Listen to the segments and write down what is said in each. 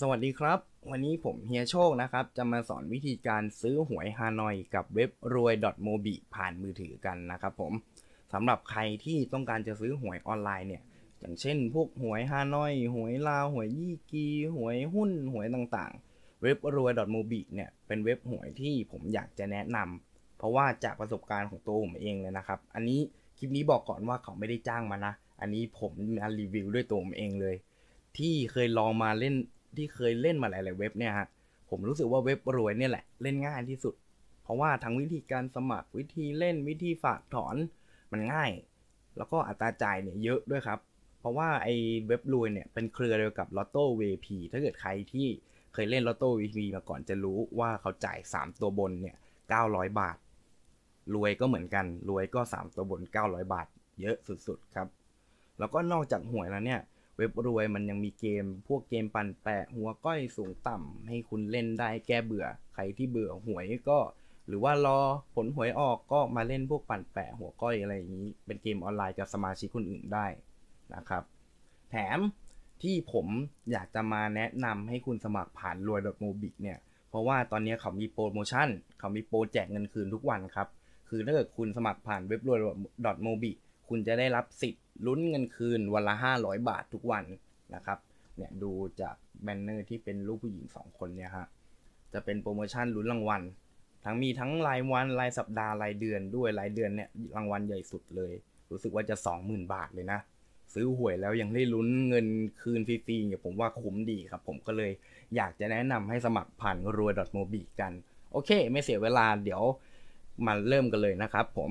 สวัสดีครับ วันนี้ผมเฮียโชคนะครับ จะมาสอนวิธีการซื้อหวยฮานอยกับเว็บรวย .mobi ผ่านมือถือกันนะครับผมสำหรับใครที่ต้องการจะซื้อหวยออนไลน์เนี่ย อย่างเช่น พวกหวยฮานอย หวยลาว หวยยี่กี หวยหุ้น หวยต่างๆ เว็บรวย .mobi เนี่ย เป็นเว็บหวยที่ผมอยากจะแนะนำเพราะว่าจากประสบการณ์ของตัวผมเองเลยนะครับ อันนี้คลิปนี้บอกก่อนว่าเขาไม่ได้จ้างมานะ อันนี้ผมมารีวิวด้วยตัวผมเองเลย ที่เคยลองมาเล่น ที่เคยเล่นมาหลาย ๆ เว็บเนี่ยฮะผมรู้สึกว่าเว็บรวยเนี่ยแหละเล่นง่ายที่สุด เพราะว่าทั้งวิธีการสมัครวิธีเล่นวิธีฝากถอนมันง่าย แล้วก็อัตราจ่ายเนี่ยเยอะด้วยครับ เพราะว่าไอ้เว็บรวยเนี่ยเป็นเครือเดียวกับ Lotto VP ถ้าเกิดใครที่เคยเล่น Lotto VP มาก่อนจะรู้ว่าเขาจ่าย 3 ตัวบนเนี่ย900 บาท รวยก็เหมือนกันรวยก็ 3 ตัวบน 900 บาท เยอะสุดๆครับ แล้วก็นอกจากหวยแล้วเนี่ย ว็บรวยมันยังมีเกม พวกเกมปั่นแปะหัวก้อยสูงต่ำให้คุณเล่นได้แก้เบื่อ ใครที่เบื่อหวยก็ หรือว่ารอผลหวยออกก็มาเล่นพวกปั่นแปะหัวก้อยอะไรอย่างนี้ เป็นเกมออนไลน์กับสมาชิกคนอื่นได้นะครับ แถมที่ผมอยากจะมาแนะนำให้คุณสมัครผ่านรวย m o b i เนี่ย เพราะว่าตอนนี้เขามีโปรโมชั่น เขามีโปรแจกเงินคืนทุกวันครับ คือถ้าเกิดคุณสมัครผ่านเว็บรวย m o b i คุณจะได้รับสิทธิ ลุ้นเงินคืนวันละ 500 บาททุกวันนะครับเนี่ยดูจากแบนเนอร์ที่เป็นรูปผู้หญิง 2 คนเนี่ยฮะจะเป็นโปรโมชั่นลุ้นรางวัล ทั้งมีทั้งรายวันรายสัปดาห์รายเดือนด้วยรายเดือนเนี่ยรางวัลใหญ่สุดเลย รู้สึกว่าจะ 20,000 บาทเลยนะ ซื้อหวยแล้วยังได้ลุ้นเงินคืนฟรีๆเนี่ยผมว่าคุ้มดีครับ ผมก็เลยอยากจะแนะนำให้สมัครผ่านรวย .mobi กัน โอเค ไม่เสียเวลาเดี๋ยวมาเริ่มกันเลยนะครับผม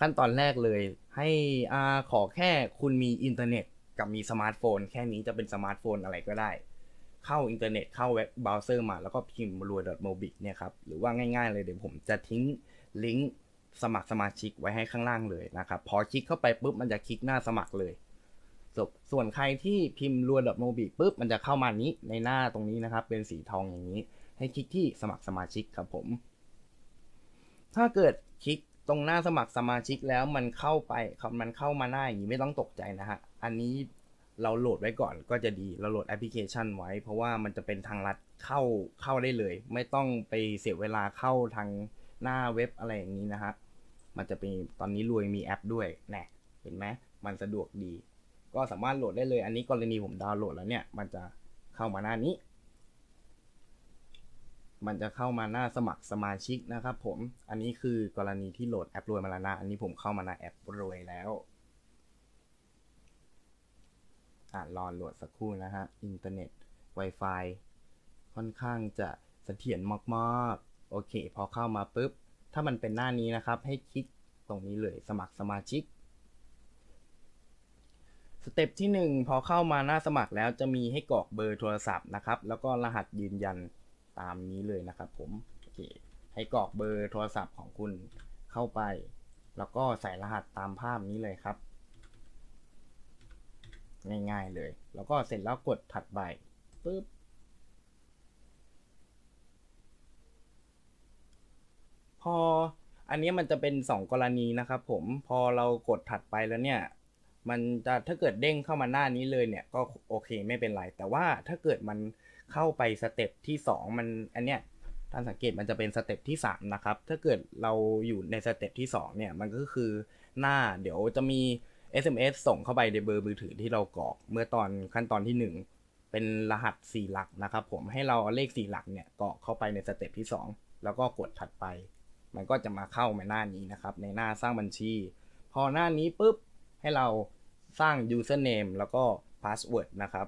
ขั้นตอนแรกเลย ให้อาขอแค่คุณมีอินเทอร์เน็ตกับมีสมาร์ทโฟน แค่นี้จะเป็นสมาร์ทโฟนอะไรก็ได้ เข้าอินเทอร์เน็ตเข้าเว็บเบราว์เซอร์มาแล้วก็พิมพ์รวย .mobi เนี่ยครับ หรือว่าง่ายๆเลยเดี๋ยวผมจะทิ้งลิงก์สมัครสมาชิกไว้ให้ข้างล่างเลยนะครับ พอคลิกเข้าไปปุ๊บมันจะคลิกหน้าสมัครเลยส่วนใครที่พิมพ์รวย .mobi ปุ๊บมันจะเข้ามานี้ในหน้าตรงนี้นะครับ เป็นสีทองอย่างนี้ ให้คลิกที่สมัครสมาชิกครับผม ถ้าเกิดคลิก ตรงหน้าสมัครสมาชิกแล้วมันเข้าไปมันเข้ามาหน้าอย่างนี้ไม่ต้องตกใจนะฮะ อันนี้เราโหลดไว้ก่อนก็จะดีเราโหลดแอปพลิเคชันไว้ เพราะว่ามันจะเป็นทางลัดเข้าเข้าได้เลย ไม่ต้องไปเสียเวลาเข้าทางหน้าเว็บอะไรอย่างนี้นะฮะมันจะเป็นตอนนี้รวยมีแอปด้วยแน่เห็นไหมมันสะดวกดี ก็สามารถโหลดได้เลย อันนี้กรณีผมดาวน์โหลดแล้วเนี่ย มันจะเข้ามาหน้านี้ มันจะเข้ามาหน้าสมัครสมาชิกนะครับผม อันนี้คือกรณีที่โหลดแอปรวยมาแล้วนะ อันนี้ผมเข้ามาในแอปรวยแล้วอ่ารอโหลดสักครู่นะฮะ อินเทอร์เน็ต Wi-Fi ค่อนข้างจะเสถียรมากๆ โอเค พอเข้ามาปุ๊บ ถ้ามันเป็นหน้านี้นะครับ ให้คลิกตรงนี้เลยสมัครสมาชิก สเต็ปที่ 1 พอเข้ามาหน้าสมัครแล้วจะมีให้กรอกเบอร์โทรศัพท์นะครับ แล้วก็รหัสยืนยัน ตามนี้เลยนะครับผมโอเคให้กรอกเบอร์โทรศัพท์ของคุณเข้าไป แล้วก็ใส่รหัสตามภาพนี้เลยครับ ง่ายๆเลย แล้วก็เสร็จแล้วกดถัดไปปึ๊บพออันนี้มันจะเป็น 2 กรณีนะครับผมพอเรากดถัดไปแล้วเนี่ย มันจะถ้าเกิดเด้งเข้ามาหน้านี้เลยเนี่ยก็โอเคไม่เป็นไร แต่ว่าถ้าเกิดมัน เข้าไปสเต็ปที่ 2 มันอันเนี้ยท่านสังเกตมันจะเป็นสเต็ปที่ 3 นะครับ ถ้าเกิดเราอยู่ในสเต็ปที่ 2 เนี่ย มันก็คือหน้าเดี๋ยวจะมี SMS ส่งเข้าไปในเบอร์มือถือที่เรากรอก เมื่อตอนขั้นตอนที่ 1 เป็นรหัส 4 หลักนะครับ ผมให้เราเอาเลข 4 หลักเนี่ยกรอกเข้าไปในสเต็ปที่ 2 แล้วก็กดถัดไป มันก็จะมาเข้ามาหน้านี้นะครับ ในหน้าสร้างบัญชี พอหน้านี้ปุ๊บให้เราสร้าง username แล้วก็ password นะครับ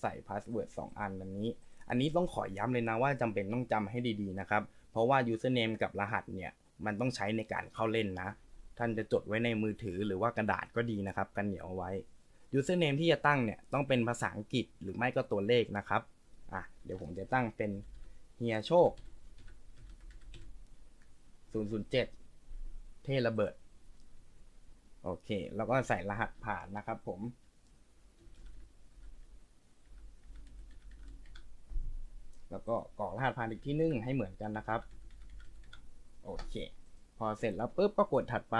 ใส่ password 2อันอันนี้ อันนี้ต้องขอย้ำเลยนะว่าจำเป็นต้องจำให้ดีๆนะครับ เพราะว่า username กับรหัสเนี่ยมันต้องใช้ในการเข้าเล่นนะ ท่านจะจดไว้ในมือถือหรือว่ากระดาษก็ดีนะครับกันเหนียวเอาไว้ username ที่จะตั้งเนี่ยต้องเป็นภาษาอังกฤษหรือไม่ก็ตัวเลขนะครับอะเดี๋ยวผมจะตั้งเป็นเฮียโชค 007 เทระเบิด โอเค แล้วก็ใส่รหัสผ่านนะครับผม แล้วก็กรอกรหัสผ่านอีกที่นึงให้เหมือนกันนะครับ โอเค พอเสร็จแล้วปุ๊บก็กดถัดไป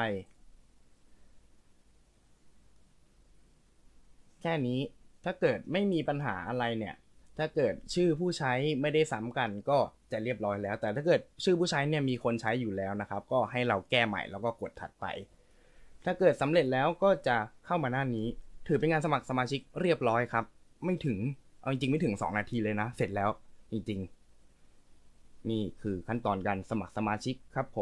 แค่นี้ถ้าเกิดไม่มีปัญหาอะไรเนี่ย ถ้าเกิดชื่อผู้ใช้ไม่ได้ซ้ำกันก็จะเรียบร้อยแล้ว แต่ถ้าเกิดชื่อผู้ใช้เนี่ยมีคนใช้อยู่แล้วนะครับ ก็ให้เราแก้ใหม่แล้วก็กดถัดไป ถ้าเกิดสำเร็จแล้วก็จะเข้ามาหน้านี้ ถือเป็นงานสมัครสมาชิกเรียบร้อยครับ ไม่ถึง เอาจริงๆไม่ถึง 2 นาทีเลยนะ เสร็จแล้ว จริงๆ นี่คือขั้นตอนการสมัครสมาชิกครับผม